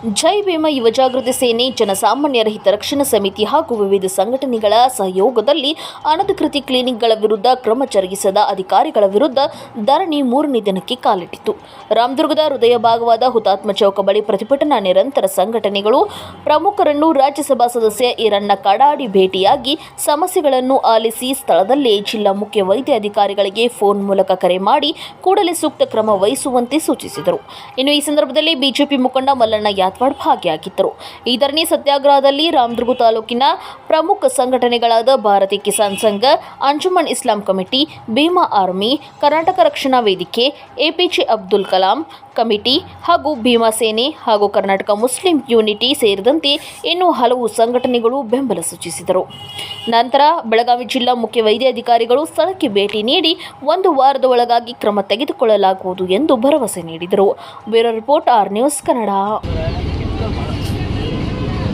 ಜೈ ಭೀಮ ಯುವಜಾಗೃತಿ ಸೇನೆ ಜನಸಾಮಾನ್ಯರ ಹಿತರಕ್ಷಣಾ ಸಮಿತಿ ಹಾಗೂ ವಿವಿಧ ಸಂಘಟನೆಗಳ ಸಹಯೋಗದಲ್ಲಿ ಅನಧಿಕೃತ ಕ್ಲಿನಿಕ್ಗಳ ವಿರುದ್ಧ ಕ್ರಮ ಜರುಗಿಸದ ಅಧಿಕಾರಿಗಳ ವಿರುದ್ಧ ಧರಣಿ ಮೂರನೇ ದಿನಕ್ಕೆ ಕಾಲಿಟ್ಟಿತು ರಾಮದುರ್ಗದ ಹೃದಯ ಭಾಗವಾದ ಹುತಾತ್ಮ ಚೌಕ ಬಳಿ ಪ್ರತಿಭಟನಾ ನಿರಂತರ ಸಂಘಟನೆಗಳು ಪ್ರಮುಖರನ್ನು ರಾಜ್ಯಸಭಾ ಸದಸ್ಯ ಈರಣ್ಣ ಕಡಾಡಿ ಭೇಟಿಯಾಗಿ ಸಮಸ್ಯೆಗಳನ್ನು ಆಲಿಸಿ ಸ್ಥಳದಲ್ಲೇ ಜಿಲ್ಲಾ ಮುಖ್ಯ ವೈದ್ಯ ಅಧಿಕಾರಿಗಳಿಗೆ ಫೋನ್ ಮೂಲಕ ಕರೆ ಮಾಡಿ ಕೂಡಲೇ ಸೂಕ್ತ ಕ್ರಮ ವಹಿಸುವಂತೆ ಸೂಚಿಸಿದರು. ಇನ್ನು ಈ ಸಂದರ್ಭದಲ್ಲಿ ಬಿಜೆಪಿ ಮುಖಂಡ ಮಲ್ಲಣ್ಣ ಯಾತ್ವಾಡ್ ಭಾಗಿಯಾಗಿದ್ದರು. ಈ ಧರಣಿ ಸತ್ಯಾಗ್ರಹದಲ್ಲಿ ರಾಮದುರ್ಗ ತಾಲೂಕಿನ ಪ್ರಮುಖ ಸಂಘಟನೆಗಳಾದ Bharatiya Kisan Sangh Anjuman Islam committee, Bhima army, Karnataka Rakshana Vedike, APJ Abdul Kalam committee ಹಾಗೂ ಭೀಮಾ ಸೇನೆ ಹಾಗೂ ಕರ್ನಾಟಕ ಮುಸ್ಲಿಂ ಯೂನಿಟಿ ಸೇರಿದಂತೆ ಇನ್ನೂ ಹಲವು ಸಂಘಟನೆಗಳು ಬೆಂಬಲ ಸೂಚಿಸಿದರು. ನಂತರ ಬೆಳಗಾವಿ ಜಿಲ್ಲಾ ಮುಖ್ಯ ವೈದ್ಯಾಧಿಕಾರಿಗಳು ಸ್ಥಳಕ್ಕೆ ಭೇಟಿ ನೀಡಿ ಒಂದು ವಾರದ ಒಳಗಾಗಿ ಕ್ರಮ ತೆಗೆದುಕೊಳ್ಳಲಾಗುವುದು ಎಂದು ಭರವಸೆ ನೀಡಿದರು. Bureau report R news Kannada.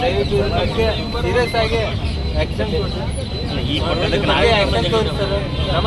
ದಯವಿಟ್ಟು ಇದ್ರ ಬಗ್ಗೆ ಸೀರಿಯಸ್ ಆಗಿ ಆಕ್ಷನ್ ಈ ಕೊಟ್ಟದಕ್ಕೆ ನಾವೇ ಕ್ರಮ